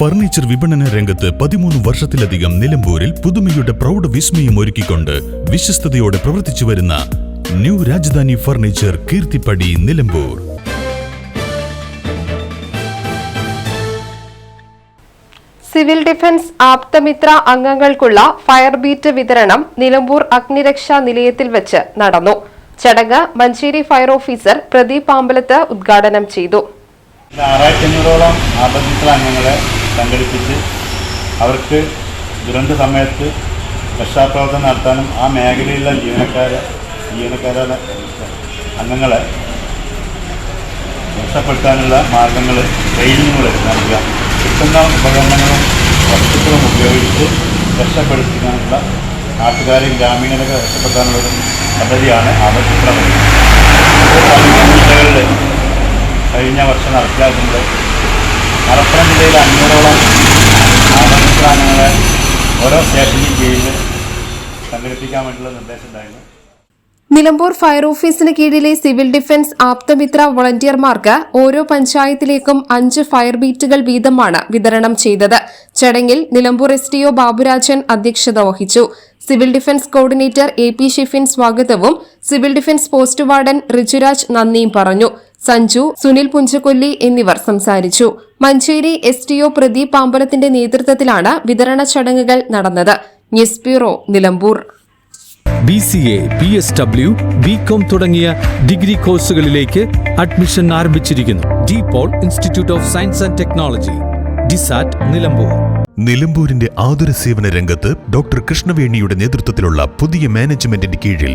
Furniture വിപണന രംഗത്ത് പതിമൂന്ന് വർഷത്തിലധികം നിലമ്പൂരിൽ പുതുമയുടെ പ്രൗഢ വിസ്മയം ഒരുക്കിക്കൊണ്ട് വിശ്വസ്തയോടെ പ്രവർത്തിച്ചു വരുന്ന new Rajadhani furniture Keerthippadi Nilambur. Civil defence Aapthamitra അംഗങ്ങൾക്കുള്ള fire beat വിതരണം നിലമ്പൂർ അഗ്നിരക്ഷാ നിലയത്തിൽ വെച്ച് നടന്നു. ചടങ്ങ് മഞ്ചേരി ഫയർ ഓഫീസർ പ്രദീപ് പാമ്പലത്ത് ഉദ്ഘാടനം ചെയ്തു. ആറായിരത്തി അഞ്ഞൂറോളം ആപത്തിത്ര അംഗങ്ങളെ സംഘടിപ്പിച്ച് അവർക്ക് ദുരന്ത സമയത്ത് രക്ഷാപ്രവർത്തനം നടത്താനും ആ മേഖലയിലുള്ള ജീവനക്കാരെ ജീവനക്കാരുടെ അംഗങ്ങളെ രക്ഷപ്പെടുത്താനുള്ള മാർഗങ്ങൾ ട്രെയിനിങ്ങുകൾ നൽകുക കിട്ടുന്ന ഉപകരണങ്ങളും വസ്തുക്കളും ഉപയോഗിച്ച് രക്ഷപ്പെടുത്താനുള്ള നാട്ടുകാരെ ഗ്രാമീണരൊക്കെ രക്ഷപ്പെടുത്താനുള്ള ഒരു പദ്ധതിയാണ് ആ പദ്ധതി പതിമൂന്ന് ജില്ലകളിൽ കഴിഞ്ഞ വർഷം നടപ്പിലാക്കുന്നത് ജില്ലയിൽ അഞ്ഞൂറോളം ആഭരണങ്ങളെ ഓരോ സ്റ്റേഷനും കീഴിൽ സംഘടിപ്പിക്കാൻ വേണ്ടിയുള്ള നിർദ്ദേശം ഉണ്ടായിരുന്നു. നിലമ്പൂർ ഫയർ ഓഫീസിന് കീഴിലെ സിവിൽ ഡിഫൻസ് ആപ്തമിത്ര വോളണ്ടിയർമാർക്ക് ഓരോ പഞ്ചായത്തിലേക്കും അഞ്ച് ഫയർ ബീറ്റുകൾ വീതമാണ് വിതരണം ചെയ്തത്. ചടങ്ങിൽ നിലമ്പൂർ എസ് ഡിഒ ബാബുരാജൻ അധ്യക്ഷത വഹിച്ചു. Civil defence coordinator A P Shifin സ്വാഗതവും civil defence post warden Rijuraj നന്ദിയും പറഞ്ഞു. സഞ്ജു സുനിൽ പുഞ്ചക്കൊല്ലി എന്നിവർ സംസാരിച്ചു. Manjeri S T O Pradeep പാമ്പലത്തിന്റെ നേതൃത്വത്തിലാണ് വിതരണ ചടങ്ങുകൾ നടന്നത്. News bureau Nilambur. B C A B S W B com തുടങ്ങിയ ഡിഗ്രി കോഴ്സുകളിലേക്ക് അഡ്മിഷൻ ആരംഭിച്ചിരിക്കുന്നു. De Paul institute of science and technology DISAT Nilambur. നിലമ്പൂരിന്റെ ആതുര സേവന രംഗത്ത് ഡോക്ടർ കൃഷ്ണവേണിയുടെ നേതൃത്വത്തിലുള്ള പുതിയ മാനേജ്മെന്റിന്റെ കീഴിൽ